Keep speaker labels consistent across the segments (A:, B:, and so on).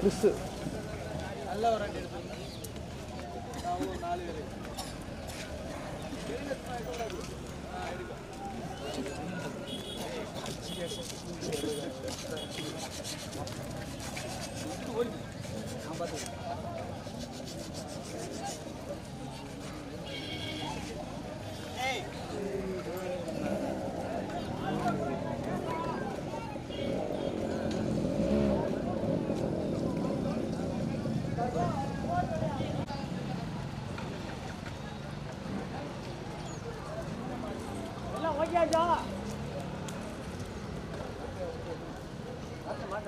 A: Dress நல்ல ஒரு ரெண்டு எடுத்துருங்க நாலு பேர்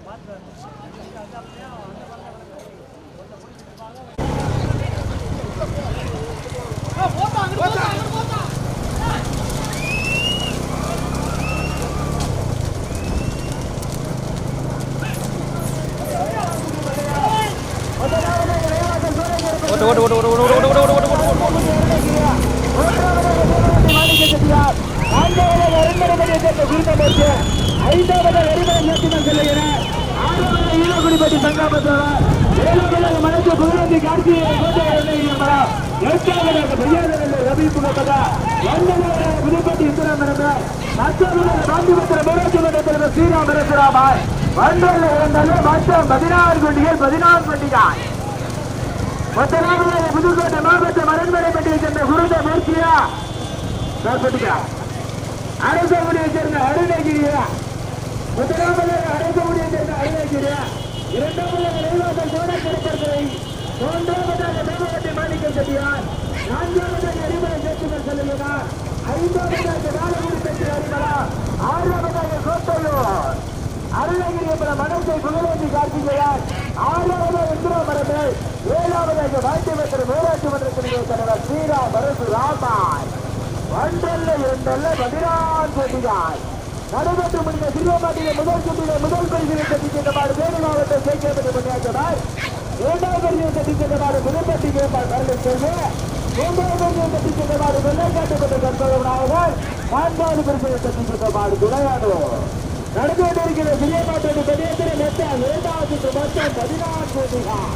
A: quatro anos. பதினாறு பண்டிகாய் மொத்தமாக புதுக்கோட்டை மாவட்டம் அரண்மனை பண்டிகை சேர்ந்த குருந்த மூர்த்தியா பண்டிகா அரசமுடியை சேர்ந்த அருணகிரியா முதலாவது அரசமுடியை சேர்ந்த அருணகிரியா இரண்டாவது நிலைவாசல் கோணக்கிருப்பதை மூன்றாவதாக மேம்பட்டை மாணிக்கம் செட்டியார் நான்காவதாக எரிமலை சேர்த்துகள் செல்லுகிறா ஐந்தாவதாக நாலகுடி பெற்று அறிவரா ஆறாவதாக கோட்டையோர் அருணகிரி பல மனத்தை புகழேந்தி கார்த்திகேயன் ஆறாவது இந்திரமரமே ஏழாவது அங்கு வாய்ப்பு பெற்ற வேலாட்சி மன்றத்தினுடைய தலைவர் சீரா பரசு ராமாய். ஒன்றல்ல இரண்டல்ல பதினாறு செட்டியாய் நடைபெற்று முடிந்த சிறுவமாட்டியில முதல் சுற்றில முதல் பரிசிலை கட்டி சென்றபாடு வேறு மாவட்ட சேர்க்கப்பட்ட பணியாற்றினார் இரண்டாவது பரிசிலை கட்டி சென்றபாடு முதற்பட்டி கேட்பார் கரண்டை செல்வ. மூன்றாவது பரிசிலை கட்டி சென்றபாடு வெள்ளை காட்டப்பட்ட கற்பகவனாக நான்காவது பரிசிலை கட்டி சென்றபாடு துணையாடுவோம் நடந்து கொண்டிருக்கிற பிரியமாற்றோடு பெரியத்திரை மெட்டான் இரண்டாவது மற்றும் பதினாறு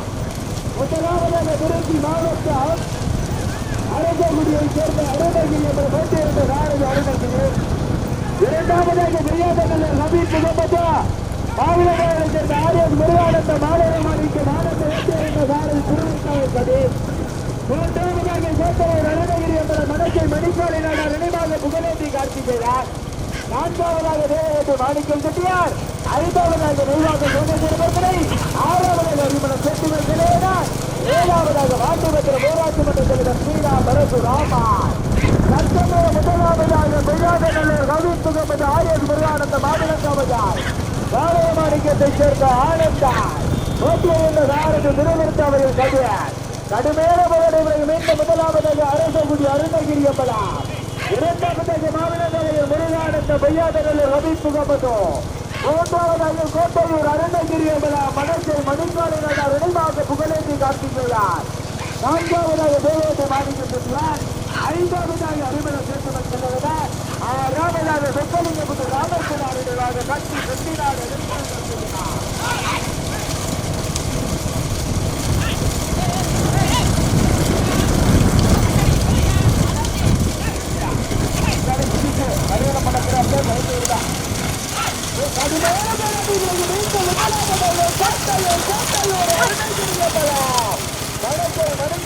A: முதலாவதாக திருச்சி மாவட்டம் அரசகுடியை சேர்ந்த அருணகிரி என்ற போட்டி என்ற நாடு அருணகிரி. இரண்டாவதாக பிரியாதமல்ல நபி புகப்பட்டா மாவட்டங்களை சேர்ந்த ஆரியன் முருகானந்த மாநில மாநில மாநில என்ற சாரதி திருவிக்காவல்படி மூன்றாவதாக சேர்ந்தவர் அருணகிரி என்ற மனத்தை மணிக்காலினாக நினைவாக புகழேந்தி காட்சி நான்காவதாக வேறு மாணிக்கம் செட்டியார் ஐந்தாவதாக நெல்வாக சோதனை ஆறாவதாக அறிமணம் செட்டிவர் சிலையனா ஏழாவதாக வாட்டுமன்ற போராட்ட மன்ற தலைவர் சீனா பரசுராமா சட்டமே முதலாவதாக பெரியாதநல்லூர் ரவி சுகமது ஆயர் முருகானந்த மாநிலங்காவதார் பாளைய மாணிக்கத்தை சேர்ந்த ஆனந்தா. போட்டியை என்ற சாரதி நிறுவனத்தை அவர்கள் கவியார் கடுமையான போராட்டங்களை மீண்டும் முதலாவதாக அரசகுடி அருணகிரியப்பலாம் இரண்டாவதாக மாவீரநகரில் முருகானந்த பையாதநல்லூர் ஹபீப் முகமது மூன்றாவதாக கோட்டையூர் அருணகிரி என்பதா மனசில் மணிக்காரனாக இணைவாக புகழேந்தி காட்டுகிறார் நான்காவதாக தேவத்தை மாணிக்கின்றார் ஐந்தாவதாக அறிமுக சேர்த்து செல்வதா ஆறாவதாக சொக்கலிங்கபுத்தூர் ராமச்சந்திர காட்சி செட்டினார்
B: எதிர்பார்க்கிறார்
A: கல்யாணம் பண்ண பிறகு மருத்துவர் தான் நடந்து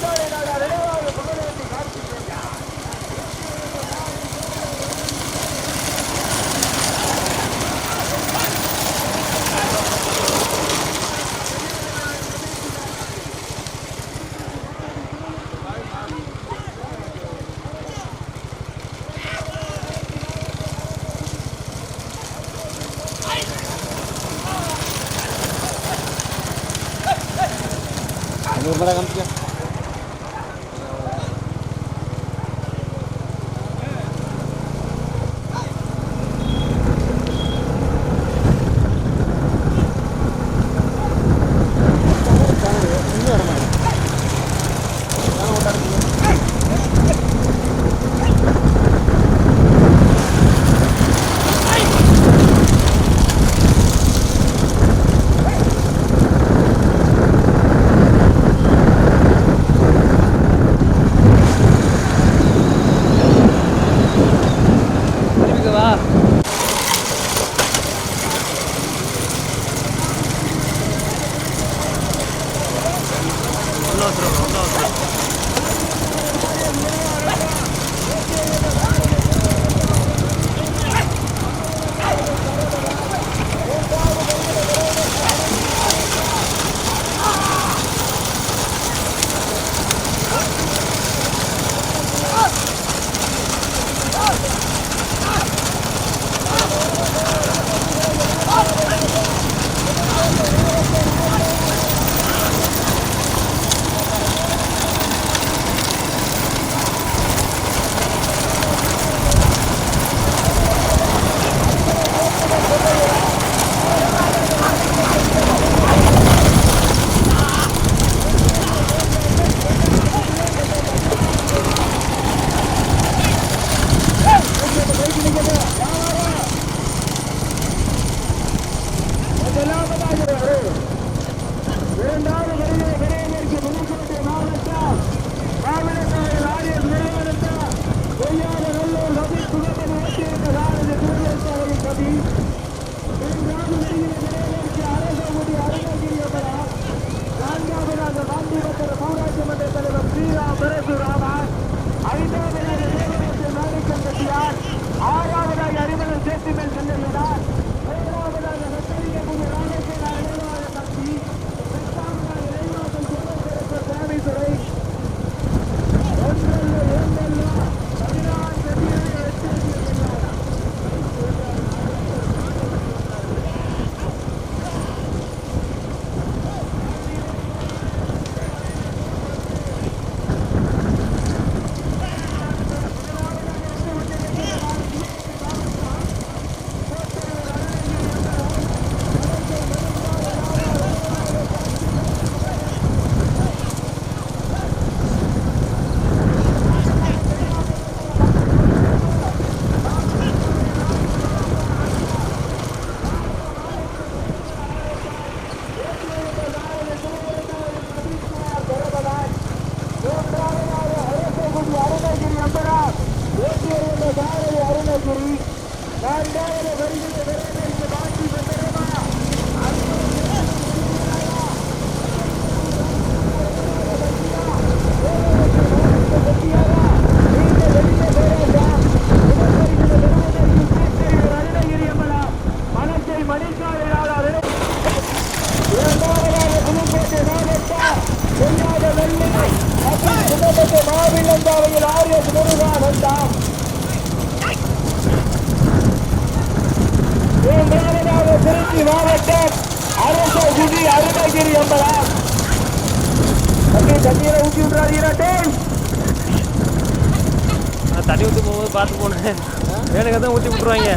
A: எனக்கு தான் ஊற்றி விட்டுருவாங்க.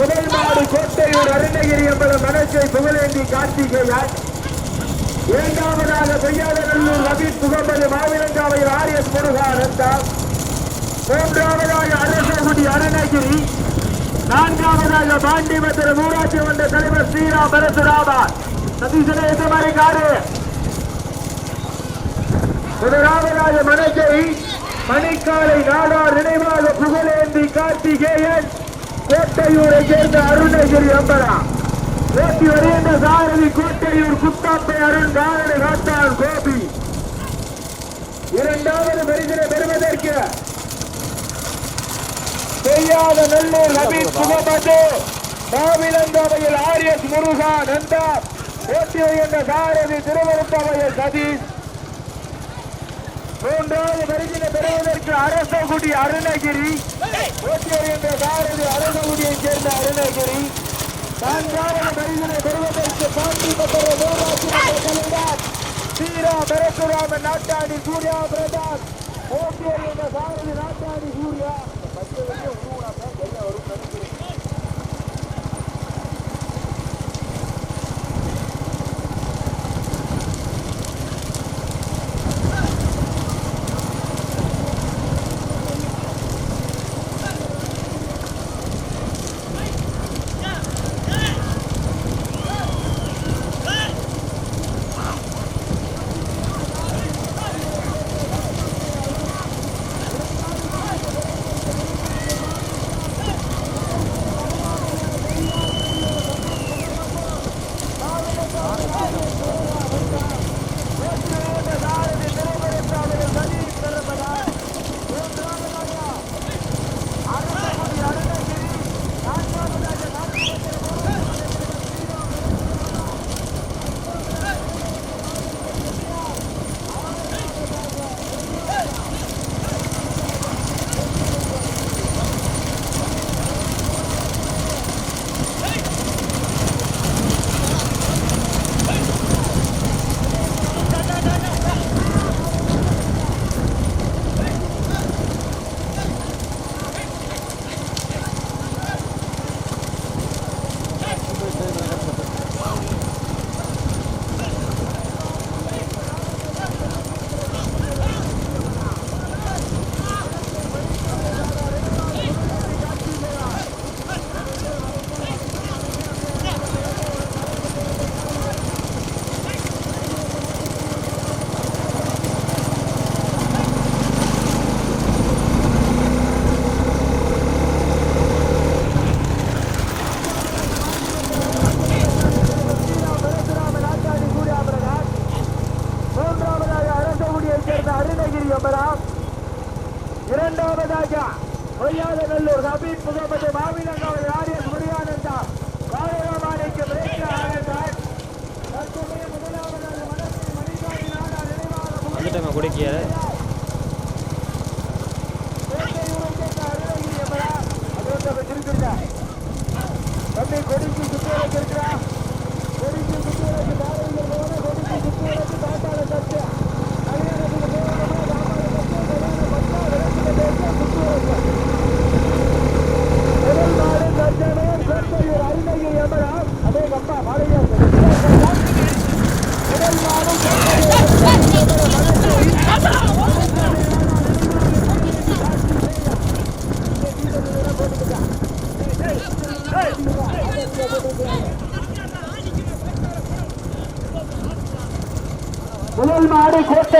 B: முதல் கோட்டையூர் அருணகிரி என்பது மனசை புகழேந்தி கார்த்திகேயன். இரண்டாவதாக பொய்யாதநல்லூர் ரபீத் முகமது மாவிலங்காவையில் எஸ் முருகானந்தம் மூன்றாவதாக அரசகுடி அருணகிரி. நான்காவதாக பாண்டிமத்திர ஊராட்சி மன்ற தலைவர் ஸ்ரீராம் பரசுராமா. சதீசனை இந்த மாதிரி காரு முதலாவதாக மனசை மணிக்காலை நாடார் நினைவாக புகழேந்தி கார்த்திகேயன் கோட்டையூரை சேர்ந்த அருணகிரி அம்பரா ஓட்டி வருகின்ற சாரதி கோட்டையூர் குத்தாப்பை அருண் காரணி காத்தான் கோபி. இரண்டாவது பரிசினை பெறுவதற்கு செய்யாத நல்லூர் ஹபீப் முகமது மாவிலந்தவையில் ஆரியஸ் முருகா நந்தா. ஓட்டி வருகின்ற சாரதி திருவருப்பாவையில் சதீஷ். மூன்றாவது வருகிற பெறுவதற்கு அரசகுடி அருணகிரி. போட்டி வருகின்ற சாரதி அரசகுடியை சேர்ந்த அருணகிரி. நான்காவது வருகிற பெறுவதற்கு பாண்டி மற்றும் நூறாட்சி கலைஞர்.
A: சீரா பெரசுராமன் நாட்டாடி சூர்யா பிரதாப். போட்டி வருகின்ற சாரதி நாட்டாடி சூர்யா.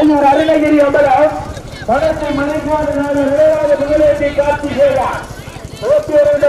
A: மேலையூர் அருணகிரி அம்பலம். படத்தை மலைக்காடு நாடு விளையாடு முதலீட்டை காட்சி
B: செய்தார். போட்டியிருந்த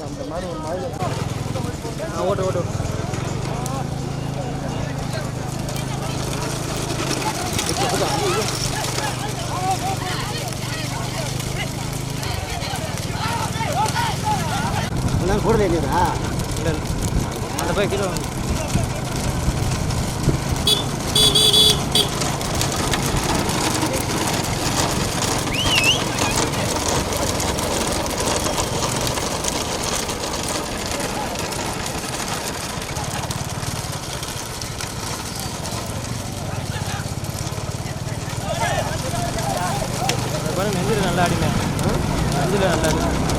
B: அந்த மாதிரி ஒரு மாதிரி
C: ஓட்டு ஓட்டு
D: கூட தெரியுதா
C: இல்லை அந்த போய் கீழே
A: Center.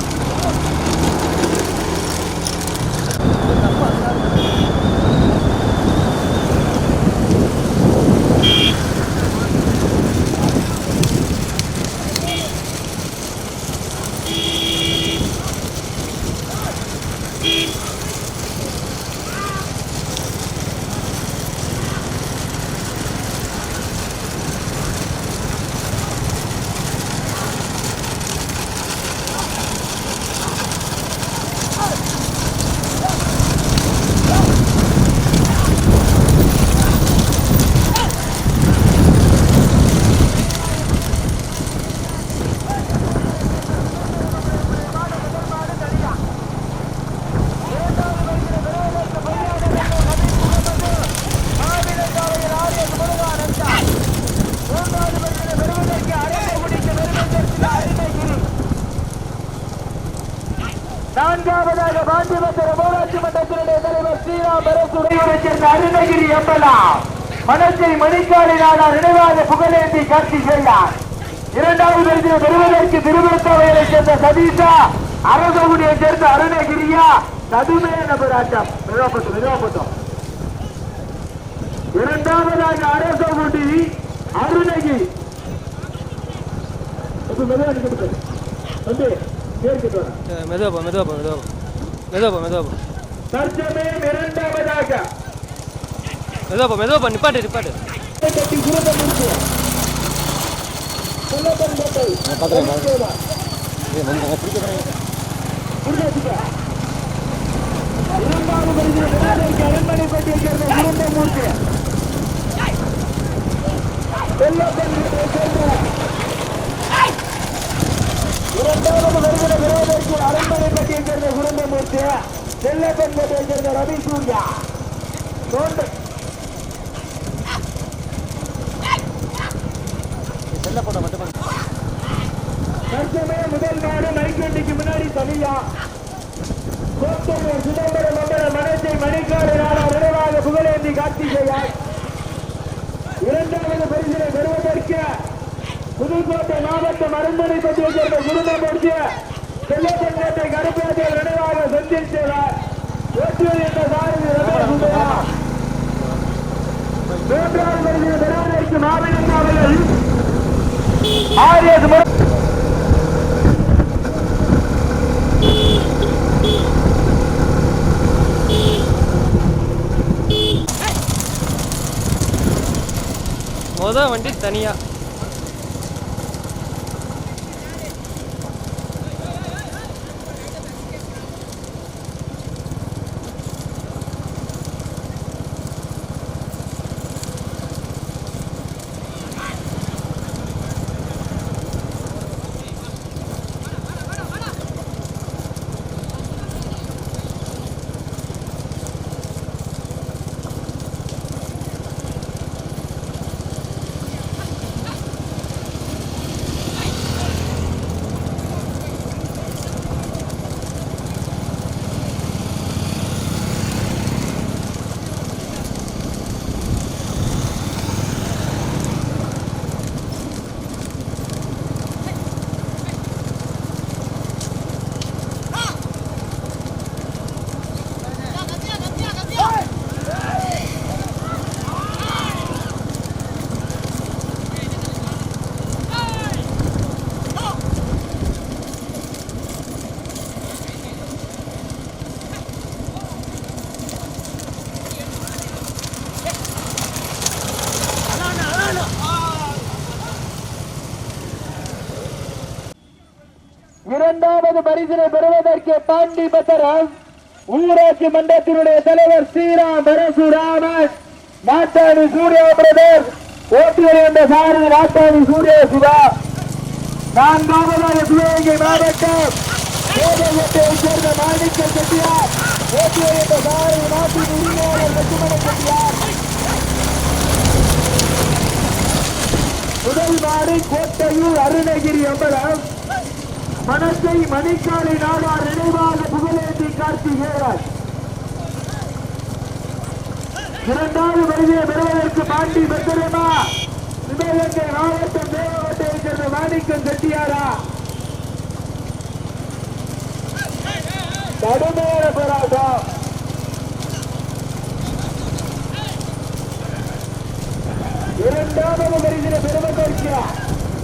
A: ஊராட்சி மன்றத்தினுடைய தலைவர் ஸ்ரீராம் பரசுரையூரைச் அருணகிரி எம்பலா மனத்தை மணிக்காடி நாடார் நினைவாக புகழேந்தி காட்சி செய்தார் இரண்டாவது பெறுவதற்கு சேர்ந்த சதீஷா அரசகுடியை சேர்ந்த அருணகிரியா நடுமே இரண்டாவதாக அரசகுடி மெதுவா தற்சமயம் இரண்டாவதாக
C: மெதுவாப்பா மெதுவாப்பா நிப்பாட்டு நிப்பாட்டு.
A: இரண்டாவது குருந்த மூர்த்தி செல்லப்பன் கோட்டையை சேர்ந்த இரண்டாவது வருகிற விரோதற்கு அரண்மனைப்பட்டியை சேர்ந்த குருந்தமூர்த்தி செல்லப்பன் கோட்டையை சேர்ந்த ரவி சூர்யா. தோண்டு முதல் நாடு மணிக்கண்டிக்கு முன்னாடி தனியா. கோத்தூர் சிதம்பரம் மண்டல மனத்தை மணிக்காடு நாடா விரைவாக புகழேந்தி கார்த்திகேயார் இரண்டாவது பரிசிலை பெறுவதற்கு புதுக்கோட்டை மாவட்டம் அரண்மனை பற்றியை சேர்ந்த குருந்தமூர்த்தி செல்லப்பன்கோட்டை கருப்பேட்டை நினைவாக செந்தில் சேவார் என்ற சாரதி ரமேஷ் மூன்றாவது பரிசிலை பெறுவதற்கு மாவட்டம் அவர்கள் ஆரியஸ்
C: வண்டி தனியாக
A: இரண்டாவது பரிசினை பெறுவதற்கு பாண்டி பத்திரம் ஊராட்சி மன்றத்தினுடைய தலைவர் ஸ்ரீராம் பரசுராமன் நாட்டாணி சூர்யா பிரதர் ஓட்டுநர் என்ற சாரதி நாட்டாணி சூர்யா சிவா. நான்காவதாக சிவகங்கை மாவட்டம் கோபகோட்டையை சேர்ந்த மாணிக்க செட்டியார் ஓட்டுநர் என்ற சாரதி நாட்டின் உரிமையாளர் லட்சுமண செட்டியார். முதல் மாடு கோட்டையூர் அருணகிரி அம்பலம் மனத்தை மணிக்காலை நாடார் நினைவாக புகழேந்தி கார்த்திகேயன் இரண்டாவது வருகையை பெறுவதற்கு பாண்டி பெற்றமா சிவகங்கை மாவட்டம் தேவகோட்டையை சேர்ந்த மாணிக்கம் செட்டியாரா? கடுமையான போராட்டம். இரண்டாவது வருகிற பெருமதற்கு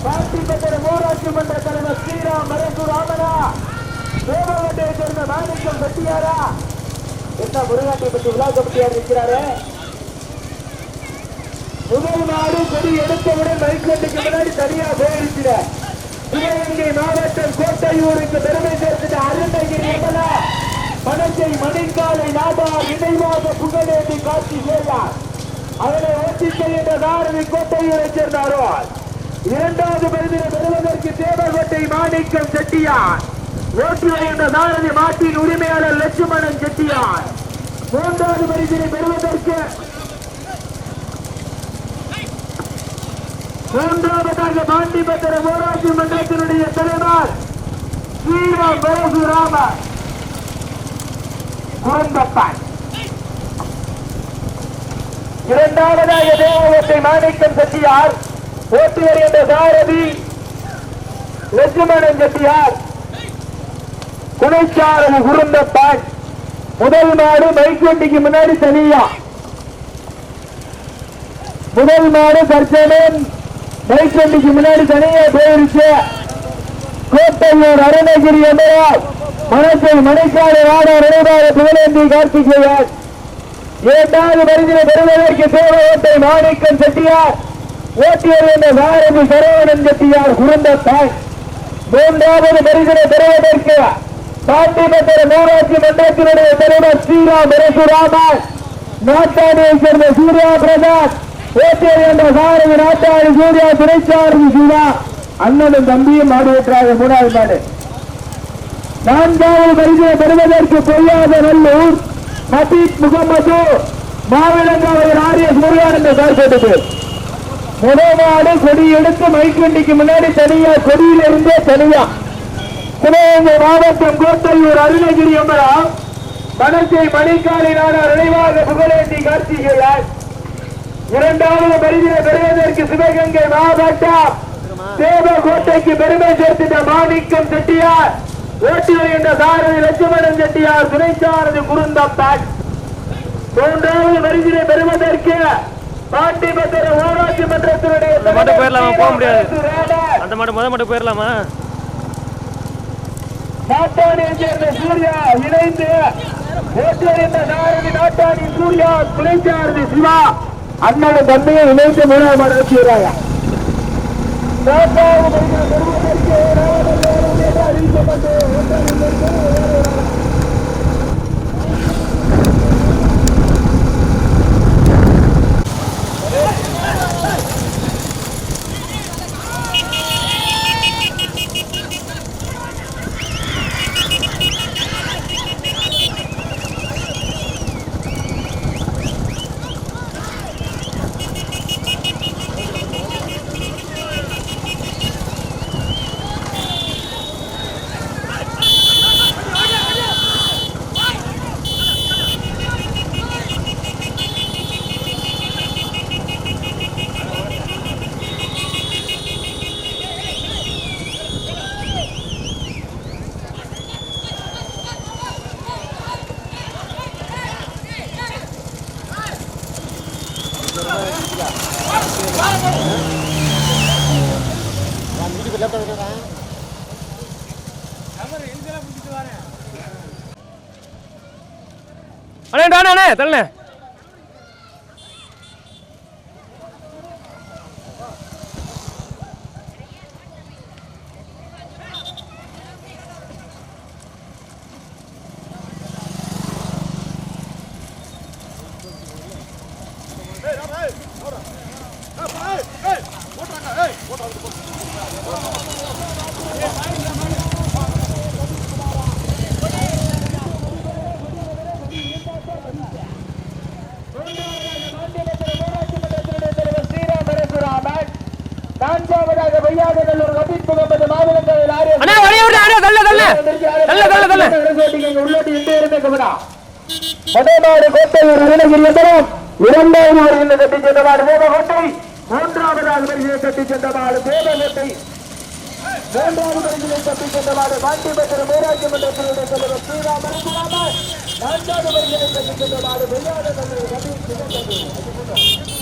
A: பாட்டி ஊராட்சி மன்ற தலைவர் ஸ்ரீராம் மரசு ராமனா தேவகட்டையை சேர்ந்த மாணிக்கம் செட்டியாரா என்ன முருகாட்டை பற்றி விழா கமிட்டியார் இருக்கிறாரு முதல் நாடு கொடி எடுத்தவுடன் மைக்கோட்டுக்கு முன்னாடி தனியா போயிருக்கிற. சிவகங்கை மாவட்டம் கோட்டையூருக்கு பெருமை சேர்த்துட்ட அருணகிரி எம்எல்ஏ பணத்தை மணிக்காலை நாடார் இணைவாக புகழேந்தி காட்சி செய்தார். அதனை ஓட்டி செய்கின்ற தாரதி கோட்டையூரை சேர்ந்த இரண்டாவது பரிதினை பெறுவதற்கு தேவகோட்டை மாணிக்கம் செட்டியார். ஓட்டி வருகின்ற தாரதி மாட்டின் உரிமையாளர் லட்சுமணன் செட்டியார். மூன்றாவது பரிதினை பெறுவதற்கு மூன்றாவதாக பாண்டிபத்திர ஊராட்சி மன்றத்தினுடைய தலைவர் ஸ்ரீராம் பரசுராமர் குறுந்தப்பான் இரண்டாவதாக தேவகத்தை மாணிக்கம் செட்டியார் ஓட்டி வருகின்ற சாரதி லட்சுமணன் செட்டியார். குணைச்சாரதி குறுந்தப்பான் முதல் மாடு மைக்கொண்டிக்கு முன்னாடி தனியா. முதல் மாடு தற்சமயம் மைக்கொண்டிக்கு முன்னாடி தனியா போயிருச்சு. கோட்டையூர் அருணகிரி எம்பரார் மனசை மணிக்காடு நாடார் நினைவாக புகழேந்தி கார்த்திகேயன். இரண்டாவது பரிதினை பெறுவதற்கு தேவகோட்டை மாணிக்கம் செட்டியார். ஓட்டியர் என்ற சாரதி சரவணன் செட்டியார் குறுந்தத்தாய் மூன்றாவது பரிசனை பெறுவதற்கு பாண்டிமன்ற நூறாட்சி மன்றத்தினுடைய தலைவர் ஸ்ரீராம் பரசுராமன். நாட்டாணியை சேர்ந்த சூர்யா பிரசாத் ஓட்டியர் என்ற சாரதி நாட்டாணி சூர்யா துணைச்சாரதி சிவா அண்ணனும் தம்பியும் மாடு மூணாவது மாடு. நான்காவது பரிசனை பெறுவதற்கு பொய்யாத நல்லூர் மபீத் முகமது மாவிலங்காவையில் ஆரியஸ் முருகான் என்ற சார் போட்டது குணவாடு நாடு கொடி எடுத்து மைக்கண்டிக்கு முன்னாடி தனியா கொடியிலிருந்தே தனியா. சிவகங்கை மாவட்டம் கோட்டையூர் அருணகிரி அம்மரா மனசை மணிக்காலை நாடார் நினைவாக புகழேந்தி கார்த்திகேயன். இரண்டாவது பரிதினை பெறுவதற்கு சிவகங்கை மாவட்டம். தேவகோட்டைக்கு பெருமை சேர்த்திட்ட மாணிக்கம் செட்டியார். ஓட்டி வருகின்ற சாரதி லட்சுமணன் செட்டியார் துணை சாரதி குருந்தப்பன் மூன்றாவது பரிதினை பெறுவதற்கு பாண்டிபத்திர ஊராட்சி மன்றத்தினுடைய
C: அந்த மாட்டு போயிடலாமா? போக முடியாது. அந்த மாடு முத மாட்டு போயிடலாமா
A: நாட்டாணியை சேர்ந்த சூர்யா இணைந்து ஓட்டி வருகின்ற சாரதி நாட்டாணி சூர்யா துணை சாரதி சிவா அண்ணன் தந்தையை இணைந்து மூணாவது மாடு அறிவிக்கப்பட்டு
C: அண்ணே அண்ணே அண்ணே தள்ளண்ணே
A: நான்காவதாக வையாகநல்லூர்
C: அண்ணே வழிய விடு அண்ணே தள்ள தள்ள. தள்ள தள்ள தள்ள.
A: உள்ளோட்டி எந்த இருந்தே கவனா முதலாவது கோட்டையூர் அருணகிரி என்பதும் இரண்டாவது வருகின்ற கட்டி. சென்றவாடு தேவகோட்டை மூன்றாவதாக வருகிற கட்டி. சென்றவாடு தேவகோட்டை மூன்றாவது வருகிற கட்டி சென்றவாடு பாண்டிபத்திர ஊராட்சி மன்றத்தினுடைய தலைவர் ஸ்ரீராம் பரசுராமன் நான்காவது வருகிற கட்டி சென்றவாடு வெள்ளாத ரபீத் முகமது